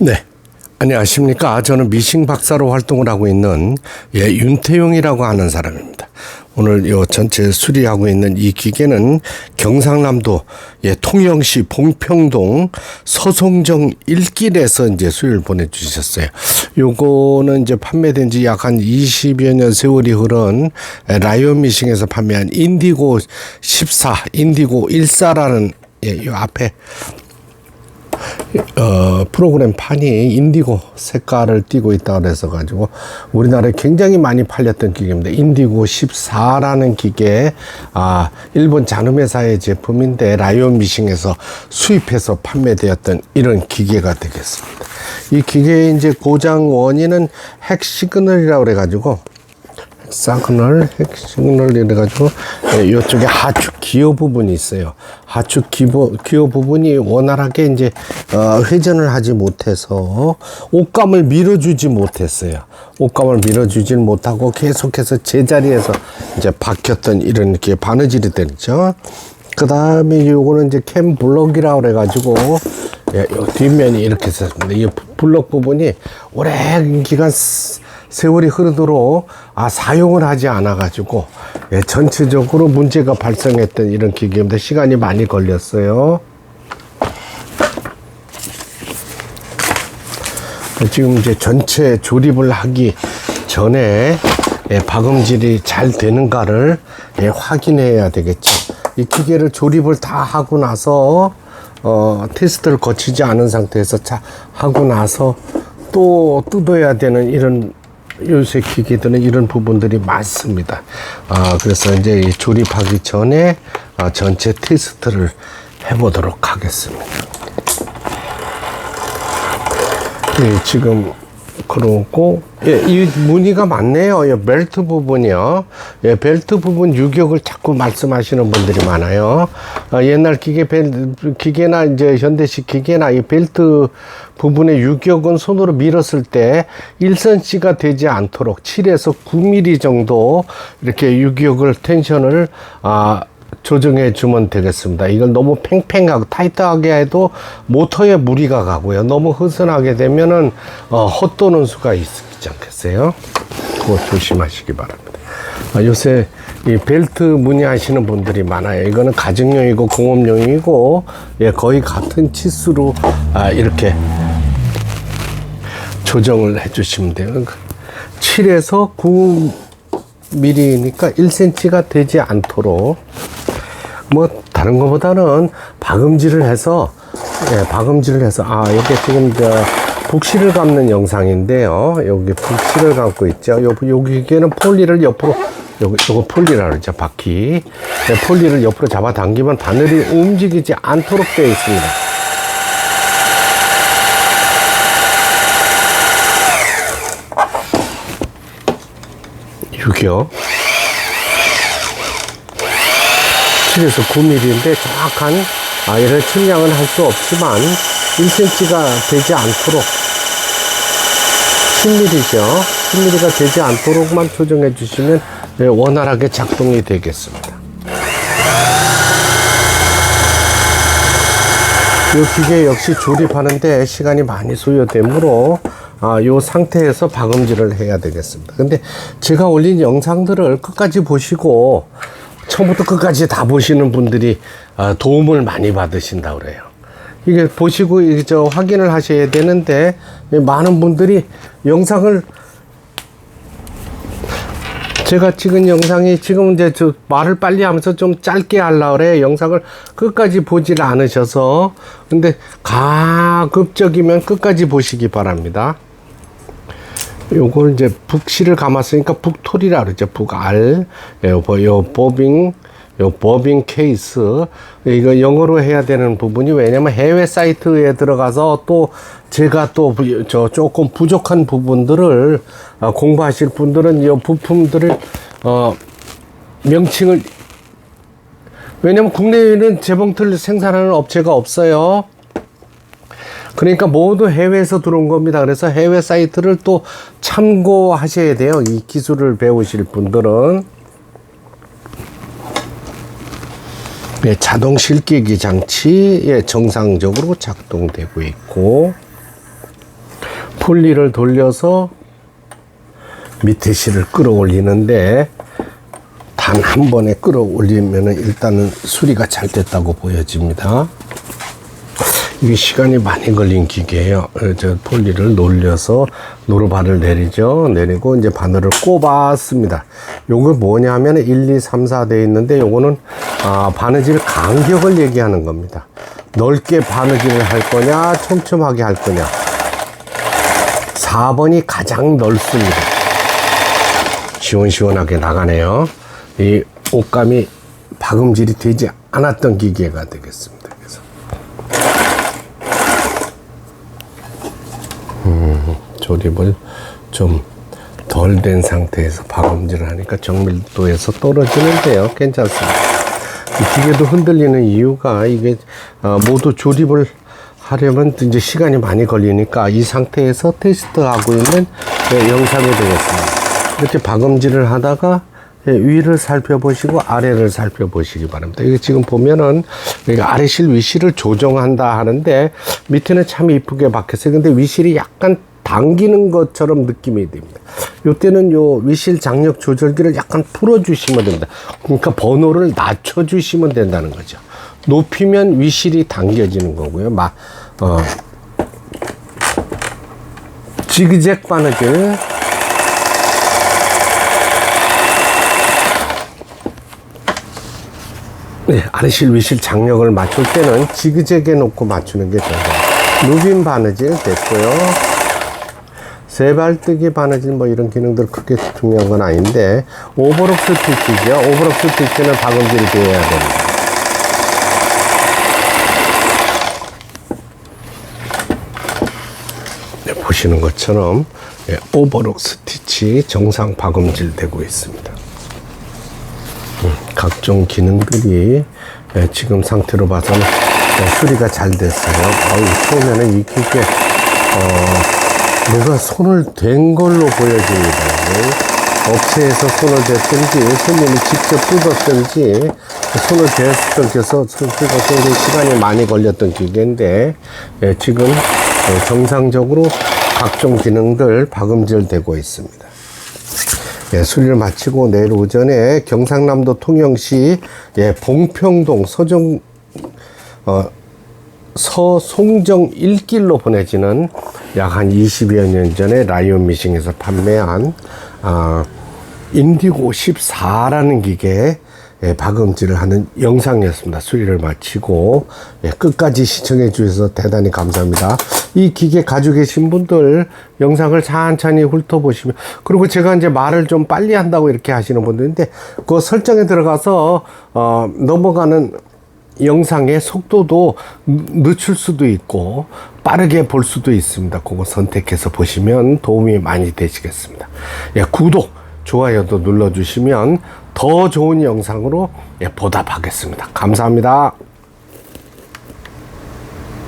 네. 안녕하십니까. 저는 미싱 박사로 활동을 하고 있는 예, 윤태용이라고 하는 사람입니다. 오늘 요 전체 수리하고 있는 이 기계는 경상남도 예, 통영시 봉평동 서송정 일길에서 이제 수리를 보내주셨어요. 요거는 이제 판매된 지 약 한 20여 년 세월이 흐른 예, 라이온 미싱에서 판매한 인디고 14, 인디고 14라는 예, 요 앞에 어, 프로그램 판이 인디고 색깔을 띠고 있다 그래서 가지고 우리나라에 굉장히 많이 팔렸던 기계입니다. 인디고 14라는 기계, 아, 일본 잔음회사의 제품인데 라이온 미싱에서 수입해서 판매되었던 이런 기계가 되겠습니다. 이 기계의 이제 고장 원인은 핵 시그널이라고 그래가지고 사그널, 핵시그널 이래가지고 예, 이쪽에 하축 기어 부분이 있어요. 하축 기어, 기어 부분이 원활하게 이제 어, 회전을 하지 못해서 옷감을 밀어주지 못했어요. 옷감을 밀어주질 못하고 계속해서 제자리에서 이제 박혔던 이런 이렇게 바느질이 되죠. 그 다음에 요거는 이제 캠 블럭이라고 그래가지고 예, 요 뒷면이 이렇게 있습니다. 이 블럭 부분이 오랜 기간 세월이 흐르도록 아 사용을 하지 않아 가지고 예, 전체적으로 문제가 발생했던 이런 기계인데 시간이 많이 걸렸어요. 지금 이제 전체 조립을 하기 전에 예, 박음질이 잘 되는가를 예, 확인해야 되겠죠. 이 기계를 조립을 다 하고 나서 어, 테스트를 거치지 않은 상태에서 자, 하고 나서 또 뜯어야 되는 이런 요새 기계들은 이런 부분들이 많습니다. 아, 그래서 이제 이 조립하기 전에 아, 전체 테스트를 해보도록 하겠습니다. 예, 지금 그러고 예, 이 무늬가 많네요. 예, 벨트 부분이요. 예, 벨트 부분 유격을 자꾸 말씀하시는 분들이 많아요. 아, 옛날 기계 벨 기계나 이제 현대식 기계나 이 벨트 부분의 유격은 손으로 밀었을 때 1cm가 되지 않도록 7에서 9mm 정도 이렇게 유격을 텐션을 아 조정해 주면 되겠습니다. 이걸 너무 팽팽하고 타이트하게 해도 모터에 무리가 가고요. 너무 흐슨하게 되면은 어, 헛도는 수가 있지 않겠어요? 그거 조심하시기 바랍니다. 아, 요새 이 벨트 문의하시는 분들이 많아요. 이거는 가정용이고 공업용이고 예, 거의 같은 치수로 아, 이렇게 조정을 해주시면 돼요. 7에서 9 mm니까 1cm가 되지 않도록 뭐 다른 것보다는 박음질을 해서 예, 박음질을 해서 아 이게 지금 저 북실을 감는 영상인데요. 여기 북실을 감고 있죠. 요 여기에는 폴리를 옆으로 요거, 요거 폴리라 그러죠. 바퀴. 네, 폴리를 옆으로 잡아 당기면 바늘이 움직이지 않도록 되어 있습니다. 유격. 7에서 9mm인데 정확한 아이를 측량은 할 수 없지만 1cm가 되지 않도록 10mm죠. 10mm가 되지 않도록만 조정해 주시면 네, 원활하게 작동이 되겠습니다. 이 기계 역시 조립하는데 시간이 많이 소요되므로 아, 요 상태에서 박음질을 해야 되겠습니다. 근데 제가 올린 영상들을 끝까지 보시고 처음부터 끝까지 다 보시는 분들이 아, 도움을 많이 받으신다 그래요. 이게 보시고 이제 저 확인을 하셔야 되는데 많은 분들이 영상을 제가 찍은 영상이 지금 이제 저 말을 빨리 하면서 좀 짧게 하려 그래 영상을 끝까지 보질 않으셔서 근데 가급적이면 끝까지 보시기 바랍니다. 요걸 이제 북실을 감았으니까 북토리라 그러죠. 북알. 요, 요 버빙, 요 버빙 케이스. 이거 영어로 해야 되는 부분이 왜냐면 해외 사이트에 들어가서 또 제가 또 저 조금 부족한 부분들을 어, 공부하실 분들은 이 부품들을 어 명칭을 왜냐면 국내에는 재봉틀 생산하는 업체가 없어요. 그러니까 모두 해외에서 들어온 겁니다. 그래서 해외 사이트를 또 참고하셔야 돼요. 이 기술을 배우실 분들은. 예, 자동 실기기 장치 예, 정상적으로 작동되고 있고 폴리를 돌려서 밑에 실을 끌어올리는데 단 한 번에 끌어올리면 일단은 수리가 잘 됐다고 보여집니다. 이게 시간이 많이 걸린 기계예요. 어, 저 폴리를 놀려서 노루발을 내리죠. 내리고 이제 바늘을 꼽았습니다. 요거 뭐냐면 1, 2, 3, 4돼 있는데 요거는 아, 바느질 간격을 얘기하는 겁니다. 넓게 바느질을 할 거냐, 촘촘하게 할 거냐. 4번이 가장 넓습니다. 시원시원하게 나가네요. 이 옷감이 박음질이 되지 않았던 기계가 되겠습니다. 그래서 음, 조립을 좀 덜 된 상태에서 박음질을 하니까 정밀도에서 떨어지는데요. 괜찮습니다. 이 기계도 흔들리는 이유가 이게 어, 모두 조립을 하려면 이제 시간이 많이 걸리니까 이 상태에서 테스트하고 있는 예, 영상이 되겠습니다. 이렇게 박음질을 하다가 예, 위를 살펴보시고 아래를 살펴보시기 바랍니다. 이게 지금 보면은 아래실 위실을 조정한다 하는데 밑에는 참 이쁘게 박혔어요. 근데 위실이 약간 당기는 것처럼 느낌이 됩니다. 요때는 요 위실 장력 조절기를 약간 풀어주시면 됩니다. 그러니까 번호를 낮춰주시면 된다는 거죠. 높이면 위실이 당겨지는 거고요. 막, 어, 지그잭 바느질. 네, 아래실 위실 장력을 맞출 때는 지그재그에 놓고 맞추는 게 좋아요. 누빈 바느질 됐고요. 세발뜨기 바느질 뭐 이런 기능들 크게 중요한 건 아닌데 오버록 스티치죠. 오버록 스티치는 박음질이 되어야 됩니다. 네, 보시는 것처럼 예, 오버록 스티치 정상 박음질 되고 있습니다. 음, 각종 기능들이 예, 지금 상태로 봐서는 예, 수리가 잘 됐어요. 어우, 처음에는 이 기계 어, 뭔가 손을 댄 걸로 보여집니다. 예. 업체에서 손을 댔든지 손님이 직접 뜯었든지 손을 해서 손질가 굉장히 시간이 많이 걸렸던 기계인데 예, 지금 예, 정상적으로 각종 기능들 박음질 되고 있습니다. 예, 수리를 마치고 내일 오전에 경상남도 통영시 예, 봉평동 서정 어, 서송정 1길로 보내지는 약 한 20여 년 전에 라이온 미싱에서 판매한 아, 인디고 14라는 기계 예, 박음질을 하는 영상이었습니다. 수리를 마치고 예, 끝까지 시청해 주셔서 대단히 감사합니다. 이 기계 가지고 계신 분들 영상을 천천히 훑어보시면 그리고 제가 이제 말을 좀 빨리 한다고 이렇게 하시는 분들인데 그 설정에 들어가서 어, 넘어가는 영상의 속도도 늦출 수도 있고 빠르게 볼 수도 있습니다. 그거 선택해서 보시면 도움이 많이 되시겠습니다. 예, 구독, 좋아요도 눌러주시면 더 좋은 영상으로 예, 보답하겠습니다. 감사합니다.